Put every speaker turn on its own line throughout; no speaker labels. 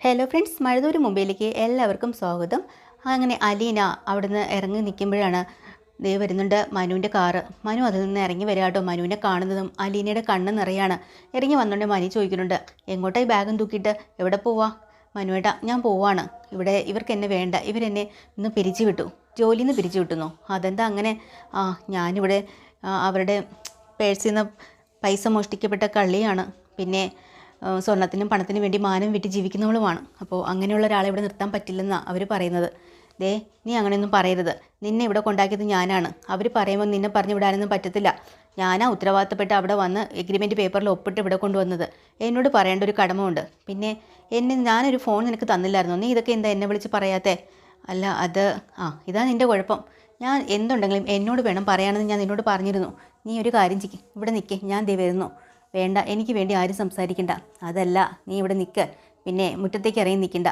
Hello friends മഴതൂര് മുംബൈയിലേക്ക് എല്ലാവർക്കും സ്വാഗതം. അങ്ങനെ അലീന അവിടുന്ന് ഇറങ്ങി നിൽക്കുമ്പോഴാണ് ദേ വരുന്നുണ്ട് മനുവിന്റെ കാറ് മനു അതിൽ നിന്ന് ഇറങ്ങി വരിക കേട്ടോ. മനുവിനെ കാണുന്നതും അലീനയുടെ കണ്ണ് നിറയാണ്. ഇറങ്ങി വന്നുകൊണ്ട് മനു ചോദിക്കുന്നുണ്ട് എങ്ങോട്ടായി ബാഗും തൂക്കിയിട്ട്? എവിടെ പോവാ? മനുവേട്ട ഞാൻ പോവാണ്. ഇവിടെ ഇവർക്ക് എന്നെ വേണ്ട. ഇവരെന്നെ ഇന്ന് പിരിച്ചു വിട്ടു. ജോലിയിൽ നിന്ന് പിരിച്ചു വിട്ടുന്നു. അതെന്താ അങ്ങനെ? ആ ഞാനിവിടെ അവരുടെ പേഴ്സിൽ നിന്ന് പൈസ മോഷ്ടിക്കപ്പെട്ട കള്ളിയാണ്. പിന്നെ സ്വർണത്തിനും പണത്തിനും വേണ്ടി മാനം വിറ്റ് ജീവിക്കുന്നവളുമാണ്. അപ്പോൾ അങ്ങനെയുള്ള ഒരാളെ ഇവിടെ നിർത്താൻ പറ്റില്ലെന്നാണ് അവർ പറയുന്നത്. ദേ നീ അങ്ങനെയൊന്നും പറയരുത്. നിന്നെ ഇവിടെ കൊണ്ടാക്കിയത് ഞാനാണ്. അവർ പറയുമ്പോൾ നിന്നെ പറഞ്ഞു വിടാനൊന്നും പറ്റത്തില്ല. ഞാനാ ഉത്തരവാദിത്തപ്പെട്ട് അവിടെ വന്ന് എഗ്രിമെന്റ് പേപ്പറിൽ ഒപ്പിട്ട് ഇവിടെ കൊണ്ടുവന്നത്. എന്നോട് പറയേണ്ട ഒരു കടമയുണ്ട്. പിന്നെ എന്നെ ഞാനൊരു ഫോൺ നിനക്ക് തന്നില്ലായിരുന്നു? നീ ഇതൊക്കെ എന്താ എന്നെ വിളിച്ച് പറയാത്തേ? അല്ല അത് ആ ഇതാ നിന്റെ കുഴപ്പം. ഞാൻ എന്തുണ്ടെങ്കിലും എന്നോട് വേണം പറയാനെന്ന് ഞാൻ നിന്നോട് പറഞ്ഞിരുന്നു. നീ ഒരു കാര്യം ചെയ്യും. ഇവിടെ നിൽക്കേ ഞാൻ ദേ വരുന്നു. വേണ്ട എനിക്ക് വേണ്ടി ആരും സംസാരിക്കണ്ട. അതല്ല നീ ഇവിടെ നിൽക്ക് പിന്നെ മുറ്റത്തേക്ക് ഇറങ്ങി നിൽക്കണ്ട.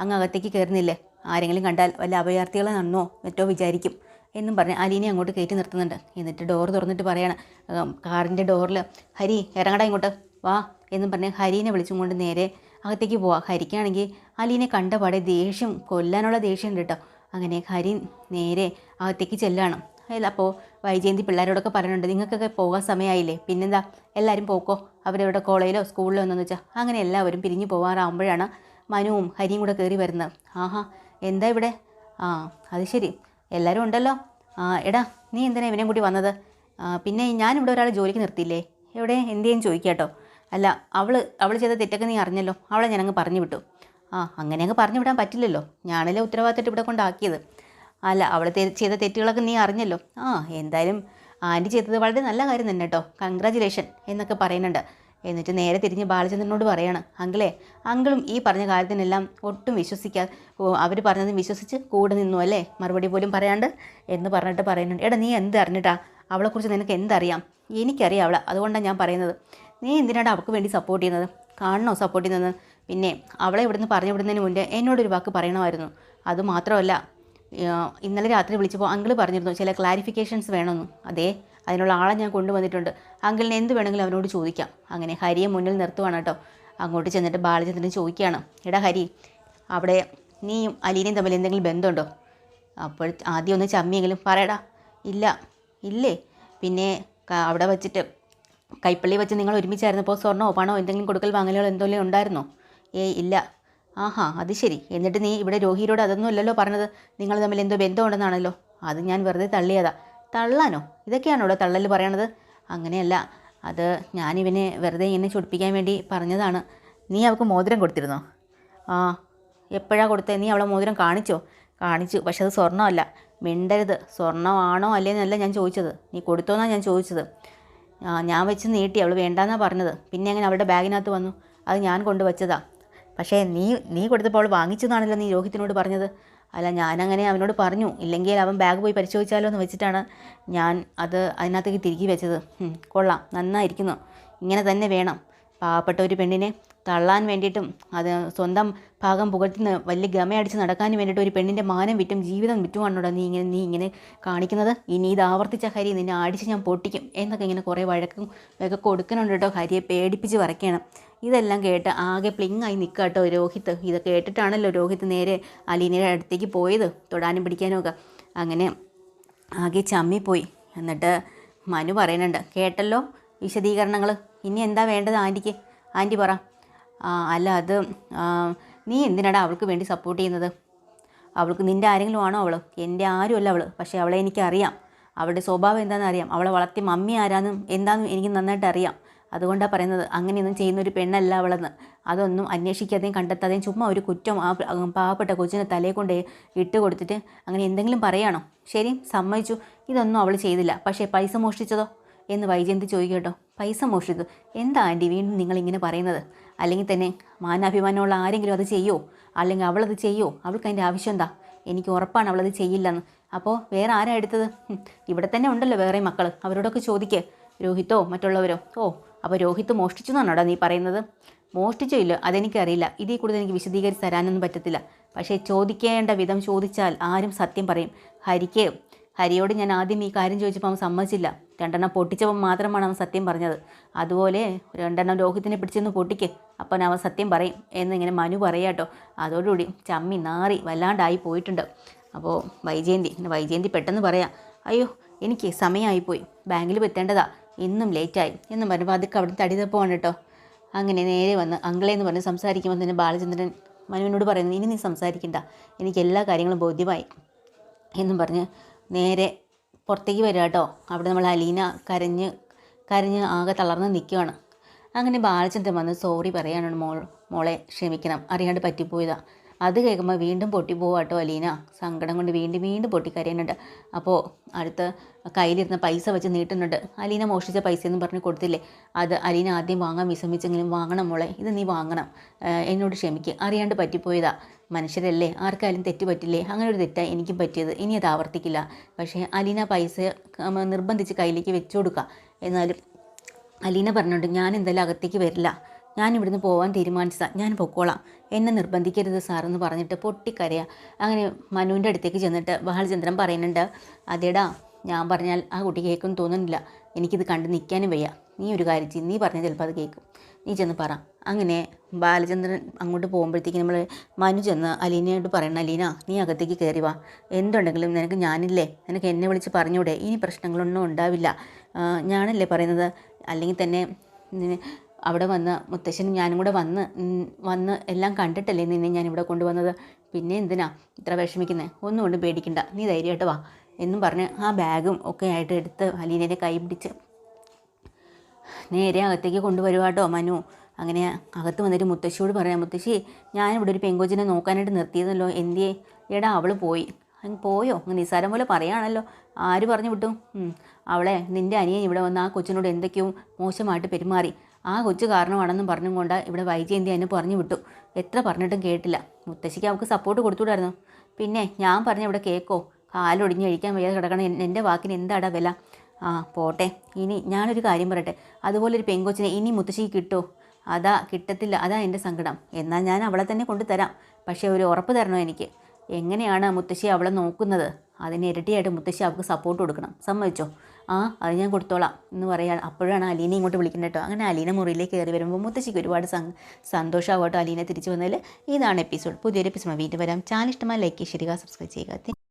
അങ്ങ് അകത്തേക്ക് കയറുന്നില്ലേ? ആരെങ്കിലും കണ്ടാൽ വല്ല അഭയാർത്ഥികളാണെന്നോ മറ്റോ വിചാരിക്കും. എന്നും പറഞ്ഞ് അലീനെ അങ്ങോട്ട് കയറ്റി നിർത്തുന്നുണ്ട്. എന്നിട്ട് ഡോർ തുറന്നിട്ട് പറയാണ് കാറിന്റെ ഡോറിൽ ഹരി ഇറങ്ങടാ ഇങ്ങോട്ട്. വാ. എന്നും പറഞ്ഞ് ഹരീനെ വിളിച്ചും കൊണ്ട് നേരെ അകത്തേക്ക് പോവാം. ഹരിക്കാണെങ്കിൽ അലീനെ കണ്ട പാടെ ദേഷ്യം കൊല്ലാനുള്ള ദേഷ്യം ഉണ്ട് കേട്ടോ അങ്ങനെ ഹരി നേരെ അകത്തേക്ക് ചെല്ലാണ്. അല്ല അപ്പോൾ വൈജയന്തി പിള്ളേരോടൊക്കെ പറയുന്നുണ്ട് നിങ്ങൾക്കൊക്കെ പോകാൻ സമയമായില്ലേ പിന്നെന്താ? എല്ലാവരും പോക്കോ? അവരവിടെ കോളേജിലോ സ്കൂളിലോ എന്നു വെച്ചാൽ അങ്ങനെ എല്ലാവരും പിരിഞ്ഞു പോകാറാകുമ്പോഴാണ് മനുവും ഹരിയും കൂടെ കയറി വരുന്നത്. ആഹാ എന്താ ഇവിടെ? ആ അത് ശരി. എല്ലാവരും ഉണ്ടല്ലോ. ആ എടാ നീ എന്തിനാ ഇവനെയും കൂടി വന്നത്? പിന്നെ ഞാനിവിടെ ഒരാൾ ജോലിക്ക് നിർത്തിയില്ലേ? എവിടെ? എന്തെയും ചോദിക്കാട്ടോ അല്ല അവൾ അവൾ ചെയ്ത തെറ്റൊക്കെ നീ അറിഞ്ഞല്ലോ. അവളെ ഞാനങ്ങ് പറഞ്ഞു വിട്ടു. ആ അങ്ങനെ അങ്ങ് പറഞ്ഞു വിടാൻ പറ്റില്ലല്ലോ. ഞാനല്ലേ ഉത്തരവാദിത്തമായിട്ട് ഇവിടെ കൊണ്ടാക്കിയത്. അല്ല അവൾ ചെയ്ത തെറ്റുകളൊക്കെ നീ അറിഞ്ഞല്ലോ. ആ എന്തായാലും ആന്റി ചെയ്തത് വളരെ നല്ല കാര്യം തന്നെ കേട്ടോ കൺഗ്രാജുലേഷൻ എന്നൊക്കെ പറയുന്നുണ്ട്. എന്നിട്ട് നേരെ തിരിഞ്ഞ് ബാലചന്ദ്രനോട് പറയാണ് അങ്കിളെ അങ്കിളും ഈ പറഞ്ഞ കാര്യത്തിനെല്ലാം ഒട്ടും വിശ്വസിക്കാതെ അവർ പറഞ്ഞതും വിശ്വസിച്ച് കൂടെ നിന്നു അല്ലേ? മറുപടി പോലും പറയാണ്ട് എന്ന് പറഞ്ഞിട്ട് പറയുന്നുണ്ട്. എടാ നീ എന്ത് അറിഞ്ഞിട്ടാ? അവളെക്കുറിച്ച് നിനക്ക് എന്തറിയാം? എനിക്കറിയാം അവളെ. അതുകൊണ്ടാണ് ഞാൻ പറയുന്നത്. നീ എന്തിനാണ് അവൾക്ക് വേണ്ടി സപ്പോർട്ട് ചെയ്യുന്നത്? കാണണോ സപ്പോർട്ട് ചെയ്യുന്നത്? പിന്നെ അവളെ ഇവിടുന്ന് പറഞ്ഞു വിടുന്നതിന് മുന്നേ എന്നോടൊരു വാക്ക് പറയണമായിരുന്നു. അതുമാത്രമല്ല ഇന്നലെ രാത്രി വിളിച്ചപ്പോൾ അങ്കിൾ പറഞ്ഞിരുന്നു ചില ക്ലാരിഫിക്കേഷൻസ് വേണമെന്ന്. അതേ അതിനുള്ള ആളെ ഞാൻ കൊണ്ടുവന്നിട്ടുണ്ട്. അങ്കിളിന് എന്ത് വേണമെങ്കിലും അവനോട് ചോദിക്കാം. അങ്ങനെ ഹരിയെ മുന്നിൽ നിർത്തുവാണ് കേട്ടോ. അങ്ങോട്ട് ചെന്നിട്ട് ബാലചന്ദ്രൻ ചോദിക്കുകയാണ് എടാ ഹരി അവിടെ നീയും അലീനയും തമ്മിൽ എന്തെങ്കിലും ബന്ധമുണ്ടോ? അപ്പോൾ ആദ്യം ഒന്ന് ചമ്മിയെങ്കിലും പറയടാ ഇല്ല ഇല്ലേ. പിന്നെ അവിടെ വച്ചിട്ട് കൈപ്പള്ളി വെച്ച് നിങ്ങൾ ഒരുമിച്ചായിരുന്നപ്പോൾ സ്വർണമോ പണമോ എന്തെങ്കിലും കൊടുക്കൽ വാങ്ങലുകൾ എന്തെങ്കിലും ഉണ്ടായിരുന്നോ? ഏയ് ഇല്ല. ആഹാ അത് ശരി. എന്നിട്ട് നീ ഇവിടെ രോഹിയോട് അതൊന്നും അല്ലല്ലോ പറഞ്ഞത്. നിങ്ങൾ തമ്മിൽ എന്തോ ബന്ധമുണ്ടെന്നാണല്ലോ. അത് ഞാൻ വെറുതെ തള്ളിയതാ. തള്ളാനോ? ഇതൊക്കെയാണോ ഇവിടെ തള്ളൽ പറയണത്? അങ്ങനെയല്ല. അത് ഞാനിവനെ വെറുതെ ഇങ്ങനെ ചൊടിപ്പിക്കാൻ വേണ്ടി പറഞ്ഞതാണ്. നീ അവൾക്ക് മോതിരം കൊടുത്തിരുന്നോ? ആ എപ്പോഴാണ് കൊടുത്തത് നീ അവളെ മോതിരം കാണിച്ചോ? കാണിച്ചു. പക്ഷെ അത് സ്വർണമല്ല. മിണ്ടരുത്. സ്വർണമാണോ അല്ലേന്നല്ല ഞാൻ ചോദിച്ചത്. നീ കൊടുത്തോന്നാണ് ഞാൻ ചോദിച്ചത്. ഞാൻ വെച്ച് നീട്ടി. അവൾ വേണ്ടാന്നാണ് പറഞ്ഞത്. പിന്നെ അങ്ങനെ അവളുടെ ബാഗിനകത്ത് വന്നു? അത് ഞാൻ കൊണ്ടുവച്ചതാ. പക്ഷേ നീ നീ കൊടുത്തപ്പോൾ അവൾ വാങ്ങിച്ചതാണല്ലോ നീ രോഹിത്തിനോട് പറഞ്ഞത്. അല്ല ഞാനങ്ങനെ അവനോട് പറഞ്ഞു. ഇല്ലെങ്കിൽ അവൻ ബാഗ് പോയി പരിശോധിച്ചാലോ എന്ന് വെച്ചിട്ടാണ് ഞാൻ അത് അതിനകത്തേക്ക് തിരികെ വെച്ചത്. കൊള്ളാം. നന്നായിരിക്കുന്നു. ഇങ്ങനെ തന്നെ വേണം. പാവപ്പെട്ട ഒരു പെണ്ണിനെ തള്ളാൻ വേണ്ടിയിട്ടും അത് സ്വന്തം ഭാഗം പുകഴ്ത്തുന്ന വലിയ ഗമയടിച്ച് നടക്കാൻ വേണ്ടിയിട്ട് ഒരു പെണ്ണിന്റെ മാനം വിറ്റും ജീവിതം വിറ്റുമാണോടാ നീ ഇങ്ങനെ നീ ഇങ്ങനെ കാണിക്കുന്നത്. ഇനി ഇത് ആവർത്തിച്ച ഹരി നിന്നെ അടിച്ച് ഞാൻ പൊട്ടിക്കും എന്നൊക്കെ ഇങ്ങനെ കുറേ വഴക്കും ഒക്കെ കൊടുക്കണുണ്ട് കേട്ടോ. ഹരിയെ പേടിപ്പിച്ച് വരയ്ക്കണം. ഇതെല്ലാം കേട്ട് ആകെ പ്ലിങ്ങായി നിൽക്കുക കേട്ടോ രോഹിത്ത്. ഇത് കേട്ടിട്ടാണല്ലോ രോഹിത്ത് നേരെ അലീനയുടെ അടുത്തേക്ക് പോയത്. തൊടാനും പിടിക്കാനും ഒക്കെ. അങ്ങനെ ആകെ ചമ്മിപ്പോയി. എന്നിട്ട് മനു പറയുന്നുണ്ട് കേട്ടല്ലോ വിശദീകരണങ്ങൾ ഇനി എന്താ വേണ്ടത് ആന്റിക്ക്? ആന്റി പറ. അല്ല അത് നീ എന്തിനാടാ അവൾക്ക് വേണ്ടി സപ്പോർട്ട് ചെയ്യുന്നത്? അവൾക്ക് നിന്റെ ആരെങ്കിലും ആണോ അവൾ എന്റെ ആരുമല്ല അവൾ പക്ഷേ അവളെ എനിക്കറിയാം. അവളുടെ സ്വഭാവം എന്താണെന്ന് അറിയാം അവളെ വളർത്തിയ മമ്മി ആരാന്നും എന്താണെന്നും എനിക്ക് നന്നായിട്ട് അറിയാം. അതുകൊണ്ടാണ് പറയുന്നത് അങ്ങനെയൊന്നും ചെയ്യുന്ന ഒരു പെണ്ണല്ല അവളെന്ന്. അതൊന്നും അന്വേഷിക്കാതെയും കണ്ടെത്താതെയും ചുമ്മാ ഒരു കുറ്റം ആ പാവപ്പെട്ട കൊച്ചിനെ തലയെ കൊണ്ട് ഇട്ട് കൊടുത്തിട്ട് അങ്ങനെ എന്തെങ്കിലും പറയാണോ? ശരി സമ്മതിച്ചു. ഇതൊന്നും അവൾ ചെയ്തില്ല. പക്ഷേ പൈസ മോഷ്ടിച്ചതോ? എന്ന് വൈജയന്തി ചോദിക്കട്ടോ പൈസ മോഷ്ടിച്ചു എന്താ ആന്റി വീണ്ടും നിങ്ങളിങ്ങനെ പറയുന്നത്? അല്ലെങ്കിൽ തന്നെ മാനാഭിമാനമുള്ള ആരെങ്കിലും അത് ചെയ്യോ? അല്ലെങ്കിൽ അവളത് ചെയ്യോ? അവൾക്ക് അതിന്റെ ആവശ്യം എന്താ? എനിക്ക് ഉറപ്പാണ് അവളത് ചെയ്യില്ലെന്ന്. അപ്പോൾ വേറെ ആരാ എടുത്തത്? ഇവിടെ തന്നെ ഉണ്ടല്ലോ വേറെ മക്കൾ അവരോടൊക്കെ ചോദിക്കേ. രോഹിത്തോ മറ്റുള്ളവരോ? ഓ അപ്പോൾ രോഹിത്ത് മോഷ്ടിച്ചു എന്നാണോടാ നീ പറയുന്നത്? മോഷ്ടിച്ചോ ഇല്ല? അതെനിക്കറിയില്ല. ഇതിൽ കൂടുതൽ എനിക്ക് വിശദീകരിച്ച് തരാനൊന്നും പറ്റത്തില്ല. പക്ഷേ ചോദിക്കേണ്ട വിധം ചോദിച്ചാൽ ആരും സത്യം പറയും. ഹരിക്ക് ഹരിയോട് ഞാൻ ആദ്യം ഈ കാര്യം ചോദിച്ചപ്പോൾ അവൻ സമ്മതിച്ചില്ല. രണ്ടെണ്ണം പൊട്ടിച്ചപ്പോൾ മാത്രമാണ് അവൻ സത്യം പറഞ്ഞത്. അതുപോലെ രണ്ടെണ്ണം രോഹിത്തിനെ പിടിച്ചെന്ന് പൊട്ടിക്ക്. അപ്പം അവൻ സത്യം പറയും എന്നിങ്ങനെ മനു പറയാട്ടോ അതോടുകൂടി ചമ്മി നാറി വല്ലാണ്ടായി പോയിട്ടുണ്ട്. അപ്പോൾ വൈജയന്തി വൈജയന്തി പെട്ടെന്ന് പറയാം അയ്യോ എനിക്ക് സമയമായിപ്പോയി ബാങ്കിൽ എത്തേണ്ടതാ. ഇന്നും ലേറ്റായി. എന്ന് പറഞ്ഞപ്പോൾ അതൊക്കെ അവിടെ തടിതപ്പമാണ് കേട്ടോ. അങ്ങനെ നേരെ വന്ന് അങ്കിളെ എന്ന് പറഞ്ഞ് സംസാരിക്കുമ്പോൾ തന്നെ ബാലചന്ദ്രൻ മനുവിനോട് പറയുന്നു ഇനി നീ സംസാരിക്കണ്ട. എനിക്ക് എല്ലാ കാര്യങ്ങളും ബോധ്യമായി. എന്നും പറഞ്ഞ് നേരെ പുറത്തേക്ക് വരിക കേട്ടോ. അവിടെ നമ്മൾ അലീന കരഞ്ഞ് കരഞ്ഞ് ആകെ തളർന്ന് നിൽക്കുകയാണ് അങ്ങനെ ബാലചന്ദ്രൻ വന്ന് സോറി പറയാനാണ് മോൾ മോളെ ക്ഷമിക്കണം. അറിയാണ്ട് പറ്റിപ്പോയതാ. അത് കേൾക്കുമ്പോൾ വീണ്ടും പൊട്ടി പോവാട്ടോ അലീന. സങ്കടം കൊണ്ട് വീണ്ടും വീണ്ടും പൊട്ടിക്കരയുന്നുണ്ട്. അപ്പോൾ അടുത്ത കയ്യിലിരുന്ന പൈസ വെച്ച് നീട്ടുന്നുണ്ട്. അലീന മോഷ്ടിച്ച പൈസ എന്ന് പറഞ്ഞ് കൊടുത്തില്ലേ? അത് അലീന ആദ്യം വാങ്ങാൻ വിസമിച്ചെങ്കിലും വാങ്ങണം മോളെ ഇത് നീ വാങ്ങണം. എന്നോട് ക്ഷമിക്കുക അറിയാണ്ട് പറ്റിപ്പോയതാ. മനുഷ്യരല്ലേ? ആർക്കാലും തെറ്റ് പറ്റില്ലേ? അങ്ങനെ ഒരു തെറ്റാണ് എനിക്കും പറ്റിയത്. ഇനി അത് ആവർത്തിക്കില്ല. പക്ഷേ അലീന പൈസ നിർബന്ധിച്ച് കയ്യിലേക്ക് വെച്ചു കൊടുക്കുക എന്നാലും അലീന പറഞ്ഞിട്ടുണ്ട് ഞാൻ എന്തായാലും അകത്തേക്ക് വരില്ല. ഞാൻ ഇവിടുന്ന് പോകാൻ തീരുമാനിച്ചതാണ് ഞാൻ പൊക്കോളാം. എന്നെ നിർബന്ധിക്കരുത് സാറെന്ന് പറഞ്ഞിട്ട് പൊട്ടിക്കരയാ. അങ്ങനെ മനുവിന്റെ അടുത്തേക്ക് ചെന്നിട്ട് ബാലചന്ദ്രൻ പറയുന്നുണ്ട് അതേടാ ഞാൻ പറഞ്ഞാൽ ആ കുട്ടി കേൾക്കും തോന്നുന്നില്ല. എനിക്കിത് കണ്ട് നിൽക്കാനും വയ്യ. നീ ഒരു കാര്യം ചെയ്യും. നീ പറഞ്ഞാൽ ചിലപ്പോൾ അത് കേൾക്കും. നീ ചെന്ന് പറ. അങ്ങനെ ബാലചന്ദ്രൻ അങ്ങോട്ട് പോകുമ്പോഴത്തേക്ക് നമ്മൾ മനു ചെന്ന് അലീനയോട് പറയണം അലീന നീ അകത്തേക്ക് കയറി വാ. എന്തുണ്ടെങ്കിലും നിനക്ക് ഞാനില്ലേ? നിനക്ക് എന്നെ വിളിച്ച് പറഞ്ഞൂടെ? ഇനി പ്രശ്നങ്ങളൊന്നും ഉണ്ടാവില്ല. ഞാനല്ലേ പറയുന്നത്? അല്ലെങ്കിൽ തന്നെ അവിടെ വന്ന് മുത്തശ്ശനും ഞാനും കൂടെ വന്ന് വന്ന് എല്ലാം കണ്ടിട്ടല്ലേ നിന്നെ ഞാൻ ഇവിടെ കൊണ്ടുവന്നത്? പിന്നെ എന്തിനാ ഇത്ര വിഷമിക്കുന്നത് ഒന്നും കൊണ്ട് പേടിക്കണ്ട. നീ ധൈര്യമായിട്ട് വാ എന്നും പറഞ്ഞ് ആ ബാഗും ഒക്കെ ആയിട്ട് എടുത്ത് അലീനേനെ കൈ പിടിച്ച് നേരെ അകത്തേക്ക് കൊണ്ടുവരുക കേട്ടോ മനു. അങ്ങനെ അകത്ത് വന്നിട്ട് മുത്തശ്ശിയോട് പറയാം മുത്തശ്ശി ഞാനിവിടെ ഒരു പെങ്കോച്ചിനെ നോക്കാനായിട്ട് നിർത്തിയതല്ലോ. എന്തിയേ? എടാ അവൾ പോയി. അങ്ങ് പോയോ? അങ്ങ് നിസ്സാരം പോലെ പറയാണല്ലോ. ആര് പറഞ്ഞു വിട്ടു? അവളെ നിന്റെ അനിയൻ ഇവിടെ വന്ന് ആ കൊച്ചിനോട് എന്തൊക്കെയോ മോശമായിട്ട് പെരുമാറി. ആ കൊച്ചു കാരണമാണെന്നും പറഞ്ഞും കൊണ്ട് ഇവിടെ വൈജയന്തി എന്നെ പറഞ്ഞു വിട്ടു. എത്ര പറഞ്ഞിട്ടും കേട്ടില്ല. മുത്തശ്ശിക്ക് അവൾക്ക് സപ്പോർട്ട് കൊടുത്തുവിടായിരുന്നു. പിന്നെ ഞാൻ പറഞ്ഞ ഇവിടെ കേക്കോ? കാലൊടിഞ്ഞ് കഴിക്കാൻ വയ്യാതെ കിടക്കണം എന്റെ വാക്കിന് എന്താടാ വില? ആ പോട്ടെ. ഇനി ഞാനൊരു കാര്യം പറയട്ടെ. അതുപോലെ ഒരു പെങ്കൊച്ചിനെ ഇനി മുത്തശ്ശിക്ക് കിട്ടുമോ അതാ കിട്ടത്തില്ല. അതാ എന്റെ സങ്കടം. എന്നാൽ ഞാൻ അവളെ തന്നെ കൊണ്ടുതരാം. പക്ഷേ ഒരു ഉറപ്പ് തരണോ എനിക്ക്? എങ്ങനെയാണ് മുത്തശ്ശി അവളെ നോക്കുന്നത്? അതിന് ഇരട്ടിയായിട്ട് മുത്തശ്ശി അവൾക്ക് സപ്പോർട്ട് കൊടുക്കണം. സമ്മതിച്ചോ? ആ അത് ഞാൻ കൊടുത്തോളാം എന്ന് പറയാൻ അപ്പോഴാണ് അലീനെ ഇങ്ങോട്ട് വിളിക്കുന്നത് കേട്ടോ. അങ്ങനെ അലീന മുറിയിലേക്ക് കയറി വരുമ്പോൾ മുത്തശ്ശിക്ക് ഒരുപാട് സന്തോഷമാവട്ടോ അലീന തിരിച്ചു വന്നതിൽ ഇതാണ് എപ്പിസോഡ് പുതിയൊരു എപ്പിസോഡ് വീണ്ടും വരാം. ചാനൽ ഇഷ്ടമായി ലൈക്ക് ചെയ്യുക സബ്സ്ക്രൈബ് ചെയ്യുക.